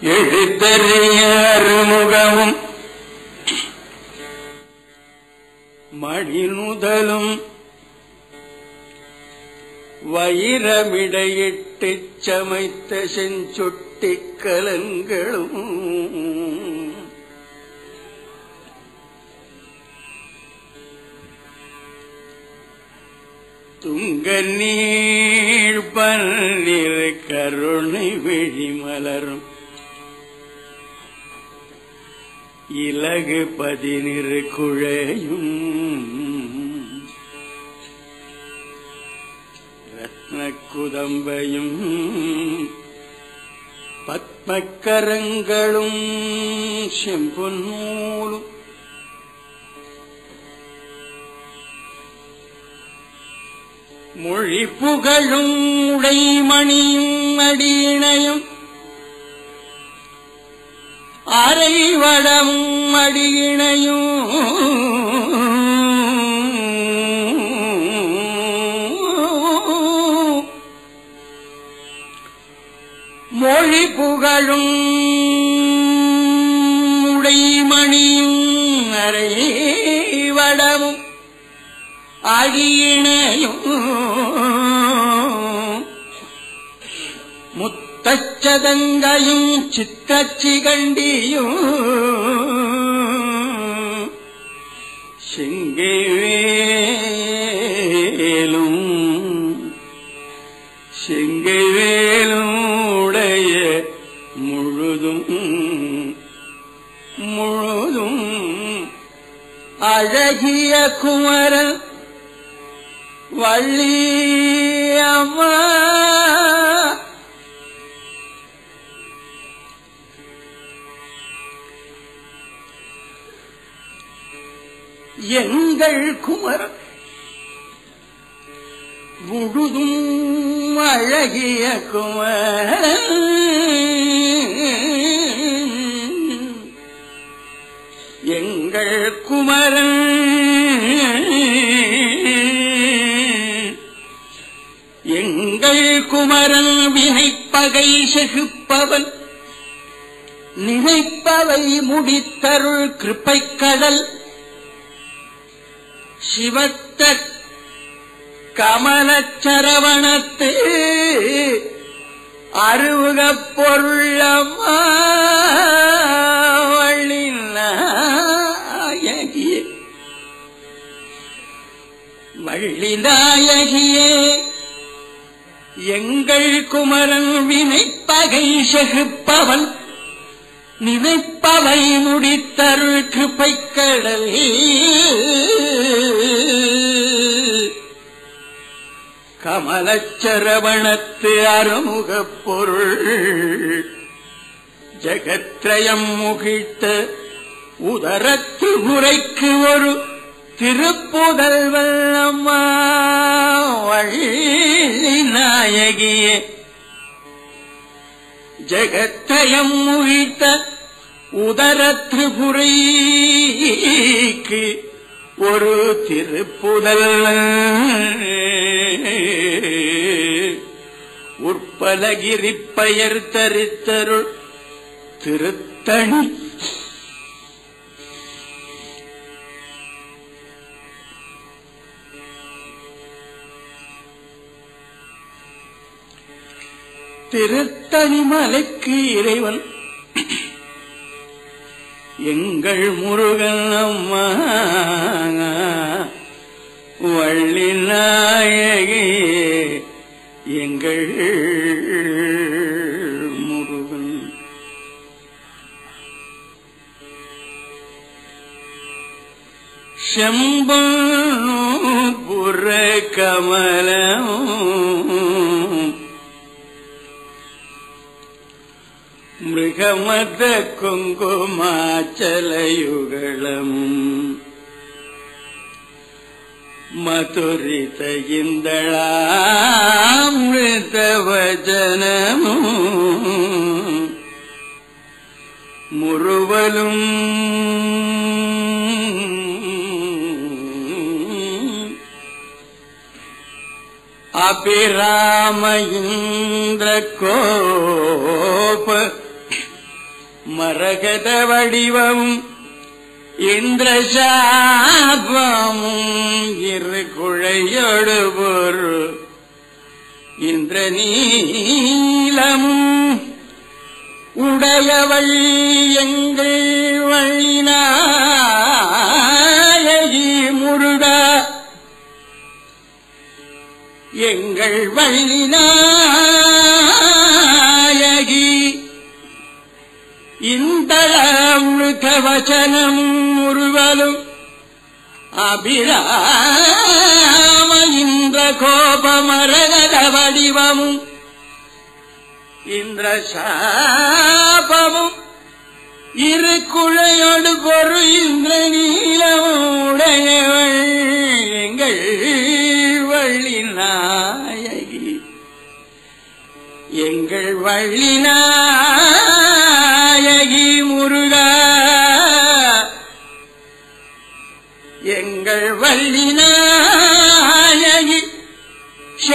எழுத்தறிய அருமுகமும் மணிநுதலும் வைரமிடையிட்டு சமைத்த செஞ்சொட்டி கலங்களும் துங்க நீர் பன்னீர் கருணை விழிமலரும் இலகு பதினிரு குழையும். ரத்ன குதம்பையும் பத்மக்கரங்களும் செம்பொன்னூலும் மொழி புகழும் உடைமணியும் அடியிணையும் அரை வடமும் அடியிணையும். மொழி புகழும் உடைமணியும் அரை வடமும் அடியிணையும். முத்தச்சதங்கையும் சித்த சித்தச்சிகண்டியும் செங்கைவேலும் செங்கைவேலும் உடைய முழுதும் முழுதும் அழகிய குமரன் வள்ளியம்மா எங்கள் குமரன் முழுதும் அழகிய குமரன். எங்கள் குமரன். எங்கள் குமரன் வினைப்பகை செகுப்பவன். நினைப்பவை முடித்தருள் கிருப்பைக்கடல் சிவத்த கமலச்சரவணத்து அருவுக பொருளமாயகியே வள்ளிநாயகியே எங்கள் குமரன் வினைப்பகை செகுப்பவன் நினைப்பவை முடித்தருள் கிருப்பைக்கடல் கமலச்சரவணத்து அறுமுகப் பொருள். ஜகத்ரயம் முகிழ்த்த உதரத்து முறைக்கு ஒரு திருப்புதல் வல்லம்மா. வழி நாயகியே. ஜகத்தயம் முழித்த உதர திரிபுரைக்கு ஒரு திருப்புதல். உற்பலகிரி பெயர் தரித்தருள் திருத்தணி திருத்தனிமலைக்கு இறைவன். எங்கள் முருகன் அம்மா வள்ளி நாயகி எங்கள் முருகன். செம்புற கமலம் मृगमदकुङ्कुमाचलयुगळम्। मधुरित इन्दामृतवचनम् मुरुवलुम्। अपि राम மரகத வடிவமும் இந்திரசாபமும் இரு குழையோடு ஒரு இந்திரநீலமும் உடையவள் எங்கள் வள்ளினாயகி முருகா. எங்கள் வள்ளினாயகி கவச்சனம் முருவலும் அபிராம இந்திர கோபமரகத வடிவமும் இந்திர சாபமும் இரு குழையோடு பொரு இந்திர நீலமுடையவள் எங்கள் வள்ளி நாயகி. எங்கள் வள்ளி நாயகி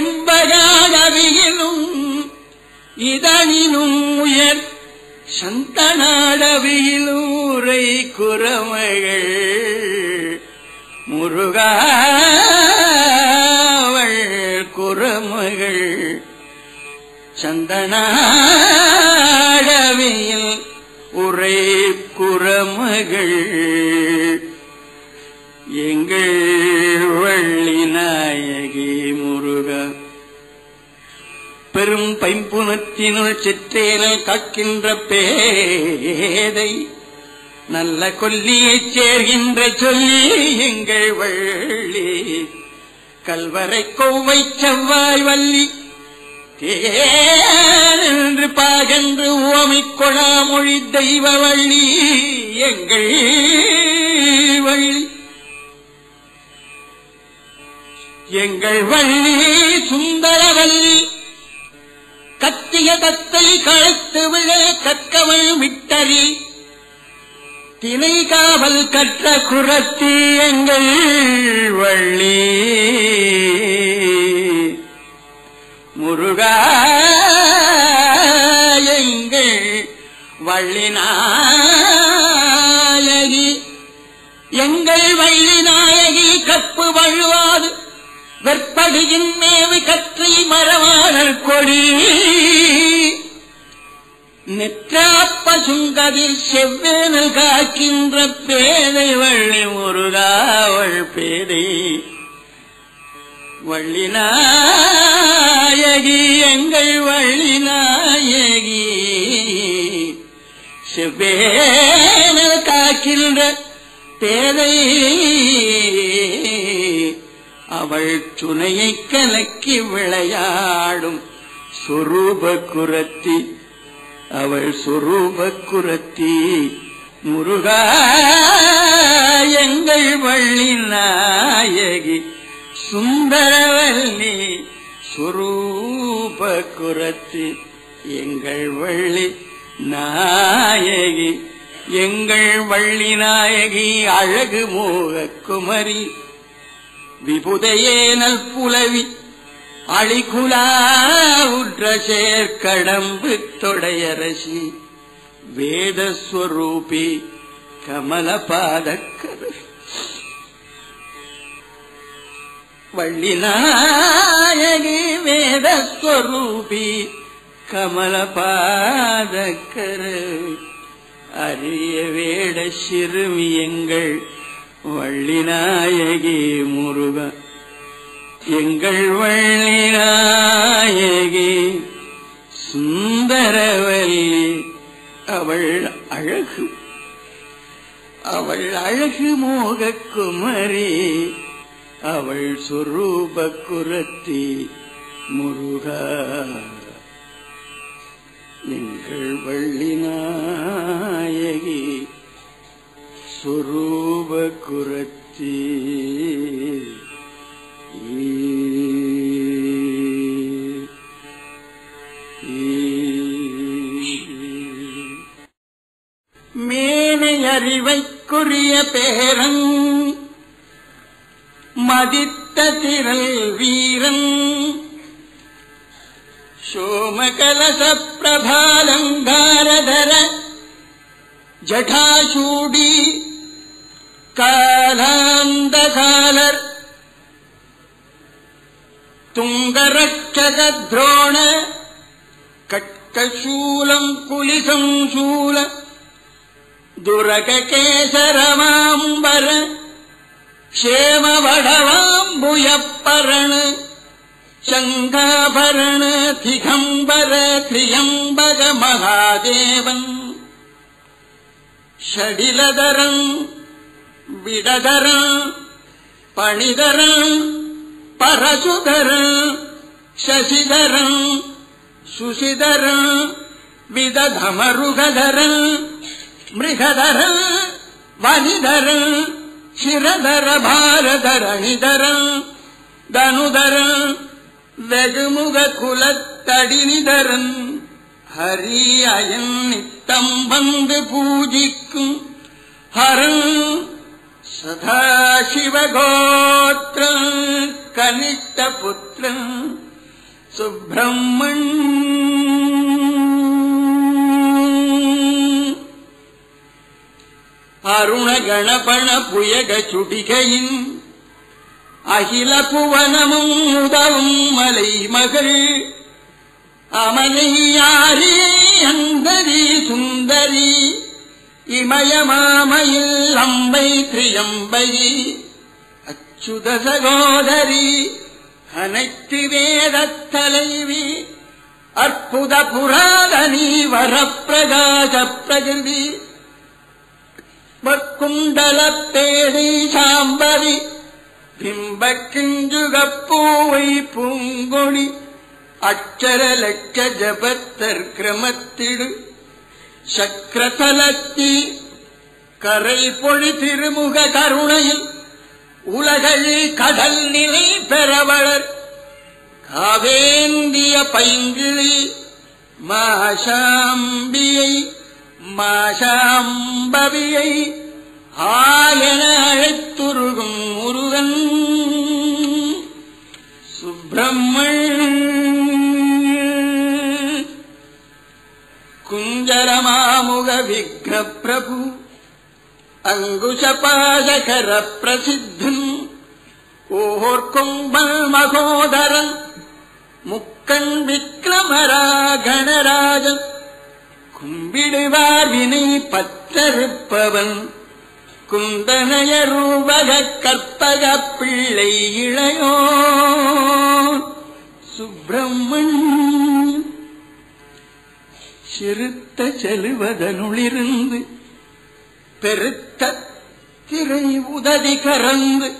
செண்பகாடவியிலும் இதனினும் உயர் சந்தனாடவியிலூரை உரை குரமைகள் முருகாவள் குரமகள் சந்தனாடவியில் உரை குரமகள் பெரும் பைம்புணத்தினுள் சிற்றேனல் காக்கின்ற பேதை நல்ல கொல்லியைச் சேர்கின்ற சொல்லி எங்கள் வள்ளி கல்வரை கோவை செவ்வாய் வள்ளி தேன்று பாகன்று ஓமை கொழாமொழி தெய்வ வள்ளி எங்கள் வள்ளி. எங்கள் வள்ளி சுந்தரவல்லி கத்திய தத்தை கழுத்து விழ கற்கவள் விட்டறி திணை காவல் கற்ற குரத்தி எங்கள் வள்ளி. முருகா எங்கள் வள்ளிநாயகி எங்கள் வள்ளிநாயகி கப்பு வழுவாது வெற்படியின் மேவு கற்றி மரவாளர் கொடி. நெற்றாப்ப சுங்கதில் செவ்வேனல் காக்கின்ற பேதை வள்ளி முருகாவள் பேதை. வள்ளி நாயகி எங்கள் வள்ளி நாயகி. செவ்வேனல் காக்கின்ற பேதை. அவள் துணையை கலக்கி விளையாடும் சொரூப குரத்தி அவள் சுரூப குரத்தி. முருகா எங்கள் வள்ளி நாயகி. சுந்தரவல்லி சுரூப குரத்தி. எங்கள் வள்ளி நாயகி. எங்கள் வள்ளி நாயகி அழகு மோக குமரி விபுதையேனல் புலவி அழிகுலா உற்ற சேர்க்கடம்பு தொடையரசி வேதஸ்வரூபி கமலபாதக்கரு. வள்ளி நாயகி வேதஸ்வரூபி கமலபாதக்கரு. அரிய வேட சிறுமி எங்கள் வள்ளி நாயகி முருக எங்கள் வள்ளி சுந்தரவல்லி அவள் அழகு. அவள் அழகு மோகக்குமரி அவள் சொரூப குரத்தி முருகா. எங்கள் வள்ளி நாயகி சுரூப குரத்தி அறிவைக்குரிய பேரன் மதித்த திரள் வீரன் சோமகலச பிரபாலங்காரதர ஜடாசூடி காலாந்தகாலர் துங்கரட்சகத்ரோண கட்கசூலம் குலிசம் दुर्गकेशर क्षेमवढवाम्बुयपरण शङ्खाभरण पर्ण चङ्गाभरणतिघम्बर धियम्बगमहादेवम् षडिलधरम् बिडधर पणिधर परसुधर शशिधरम् शुशिधर विदधमरुगधर மிருகதரன் வனிதரன் சிரதர பாரதரணிதரன் தனுதரன் வெகுமுக குலத்தடினிதரன் ஹரி அயன் நித்தம் வந்து பூஜிக்கும் ஹரன் சதாசிவகோத்திரம் கனிஷ்ட புத்திரன் அருண கணபண புயக சுடிகையின் அகில புவனமும் உதவும் மலை மகள். அமலையாரே அந்தரி சுந்தரி இமயமாமையில் அம்பை திரியம்பரி அச்சுத சகோதரி அனைத்து வேதத் தலைவி அற்புத புராதனி வரப்பிரகாச பிரகிருதி வற்குண்டலப்பேதை சாம்பரி பிம்பக்கிஞ்சுகப்பூவை பூங்கொடி அச்சர லட்ச ஜபத்தர் கிரமத்திடு சக்கரதலத்தி கரை பொழி திருமுக கருணையில் உலகில் கடல் நிலை பெறவளர் காவேந்திய பைங்கிழி மாசாம்பியை மாஷாம்பவியை ஆயன அழைத்துருகும் முருகன் சுப்பிரமண் குஞ்சரமாமுக விக்ன பிரபு அங்குஷபாசகர பிரசித்தன் ஓர்கொம்பல் மகோதரன் முக்கண் விக்ரமரா கணராஜன் கும்பிடுவார் வினை பற்றறுப்பவன். குந்தனைய ரூபக கற்பக பிள்ளை இளையோ சுப்பிரமண் சிறுத்த செலுவதனுளிருந்து பெருத்த திரை உதவி கறந்து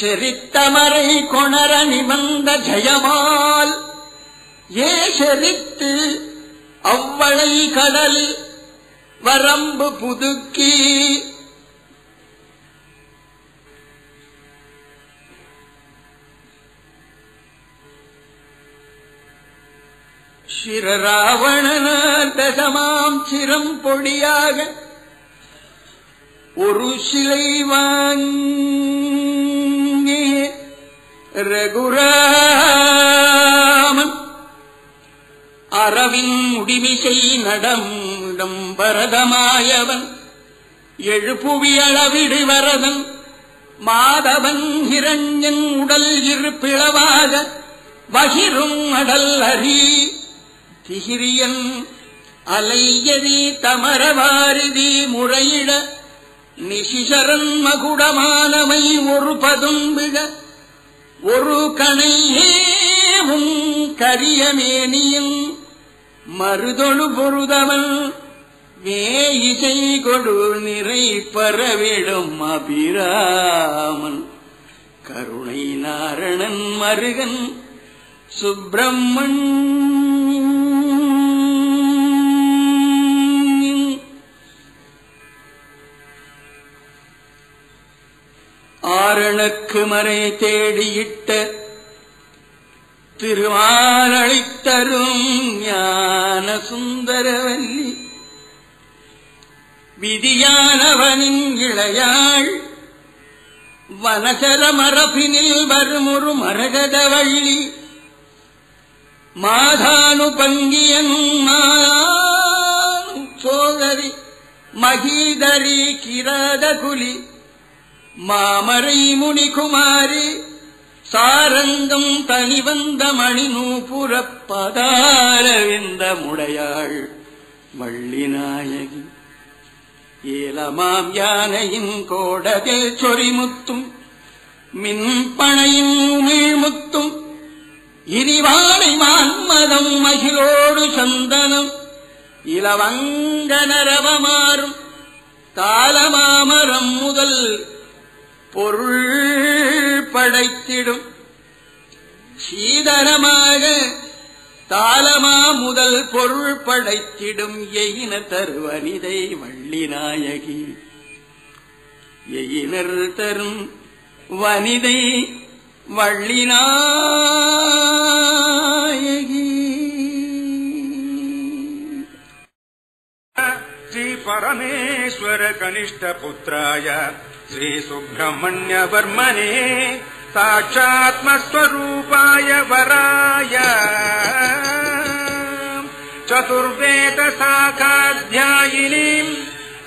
செரித்தமரை கொணர நிமந்த ஜயமால் ஏ செரித்து அவ்வளை கடல் வரம்பு புதுக்கி. சிரராவணனார் தசமாம் சிரம் பொடியாக ஒரு சிலை வாங்கி ரகுரா. அறவின் முடிமிசை நடமிடம் பரதமாயவன் எழுப்புவியளவிடு வரதன் மாதவன் இரண்யன் உடல் இருப்பிளவாக வகிரும் அடல் அறி. திகிரியன் அலையரி தமரவாரிதி முறையிட நிசிசரன் மகுடமானவை ஒரு பதும்பிட. ஒரு கணையேவும் கரியமேனியும் மறுதொழு பொருதவன் வேயிசை கொடு நிறை பரவிடும் அபிராமன். கருணை நாரணன் மருகன் சுப்பிரமண் ஆரணக்கு மறை தேடியிட்ட திருமாலளித்தரும் ஞான சுந்தரவல்லி விதியானவனின் இளையாள் வனசர மரபினில் வருமொரு மரகத வள்ளி மாதானு பங்கியன் சோதரி மகீதரி கிரதகுலி. மாமரை முனிகுமாரி சாரங்கம் தனிவந்த மணிநூபுரப் பதாரவிந்த முடையாள் வள்ளிநாயகி ஏலமாம் யானையின் கோடதில் சொறிமுத்தும் மின்பனையும் உமிழ்முத்தும் இனிவானை மான்மதம் மகிழோடு சந்தனம் இளவங்க நரவமாறும் தாளமாமரம் முதல் பொருள் படைத்திடும். சீதனமாக தாளமா முதல் பொருள் படைத்திடும். எயின தருவனிதை வள்ளி நாயகி. எயினர் தரும் வனிதை வள்ளினா परमेश्वर कनिष्ठपुत्राय श्रीसुब्रह्मण्यवर्मणे साक्षात्मस्वरूपाय वराय। चतुर्वेदशाखाध्यायिनीम्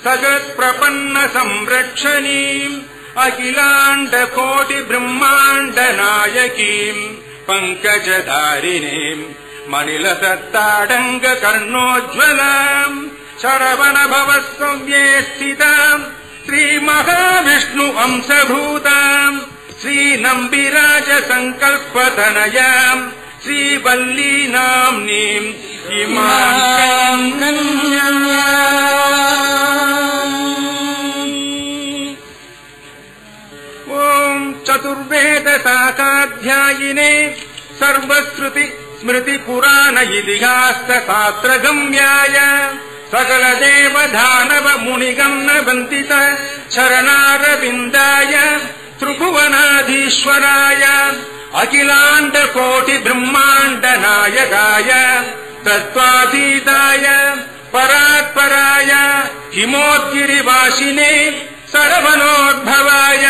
सगत्प्रपन्नसंरक्षणीम् अखिलाण्डकोटिब्रह्माण्डनायकीम् पङ्कजधारिणीम् कोटि शरवणभवः सव्येष्ठिताम् श्रीमहाविष्णु अंशभूताम् श्रीनम्बिराज सङ्कल्पधनयाम् श्रीवल्लीनाम्नीम् इमा ॐ चतुर्वेदशाखाध्यायिने सर्वश्रुति स्मृतिपुराण इतिहासपात्रगम्यायाम् सकलदेव धानव मुनिगम् न वन्दित शरणारविन्दाय त्रिभुवनाधीश्वराय अखिलान्द कोटि ब्रह्माण्ड नायकाय तत्त्वातीताय परात्पराय हिमोद्गिरिवासिने सरवणोद्भवाय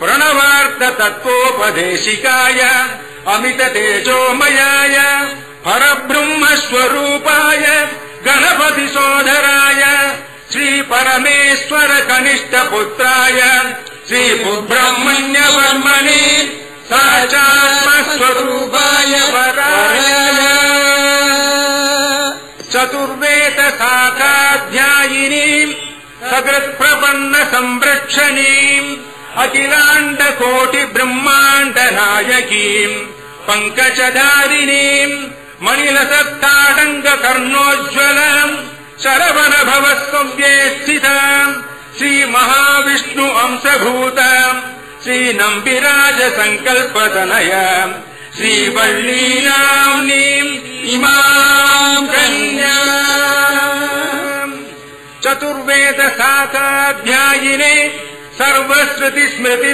प्रणवार्त तत्त्वोपदेशिकाय अमित तेजोमयाय परब्रह्म गणपति सोदराय श्रीपरमेश्वर कनिष्ठपुत्राय कनिष्ठ साचात्मस्वरूपाय वराय वर्मणि चतुर्वेद शाखाध्यायिनीम् सकृत्प्रपन्न संरक्षणीम् अखिलाण्ड कोटि ब्रह्माण्ड नायकीम् पङ्कज मणिनसत्ताडङ्गकर्णोज्ज्वलम् शरवन भवताम् श्रीमहाविष्णु अंशभूताम् श्रीनम्बिराजसङ्कल्पतनयाम् श्रीवल्लीनाम्नीम् इमाम् कन्या चतुर्वेद सर्वश्रुतिस्मृतिपुराण सर्वस्वति स्मृति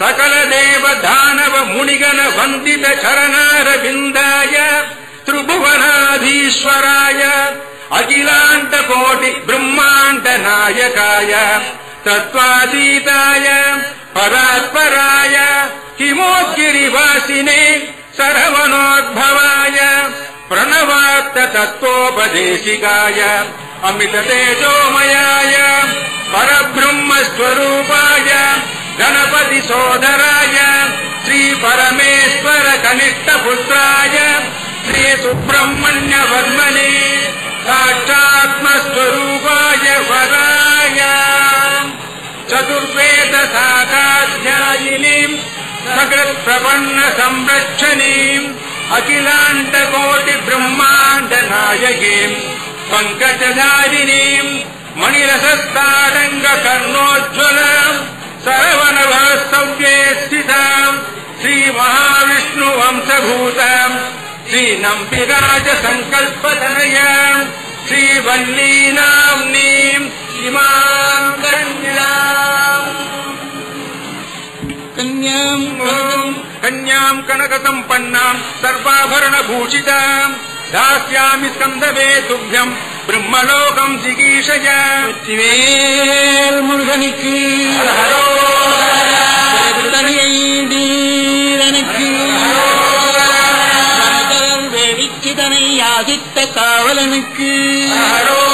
सकल देव धानव मुनिगण वन्दित शरनारविन्दाय त्रिभुवनाधीश्वराय अखिलान्त कोटि ब्रह्माण्ड नायकाय तत्त्वातीताय परात्पराय किमु गिरिवासिने सरवणोद्भवाय प्रणवात्त तत्त्वोपदेशिकाय अमित तेजोमयाय परब्रह्मस्वरूपाय गणपति सोदराय श्रीपरमेश्वर कनिष्ठपुत्राय श्री सुब्रह्मण्य वर्मणे साक्षात्मस्वरूपाय वराय। चतुर्वेदशाखाध्यायिनीम् सकृत्प्रपन्न संरक्षणीम् अखिलान्तकोटि ब्रह्माण्डनायकीम् पङ्कजनायिणीम् मणिलसस्तारङ्गकर्णोज्ज्वलम् सरवनवास्तव्ये स्थिताम् श्रीमहाविष्णुवंशभूताम् श्रीमहाविष्णुवंशभूतम् श्रीनम्पि राज सङ्कल्पधरय श्रीवल्लीनाम्नीम् इमा कन्याम् कन्याम् कनकतम् पन्नाम् सर्वाभरणभूषिताम् दास्यामि स्कन्दवे तुभ्यम् ब्रह्मलोकम् जिगीषया தனை காவலனுக்கு. ஆரோ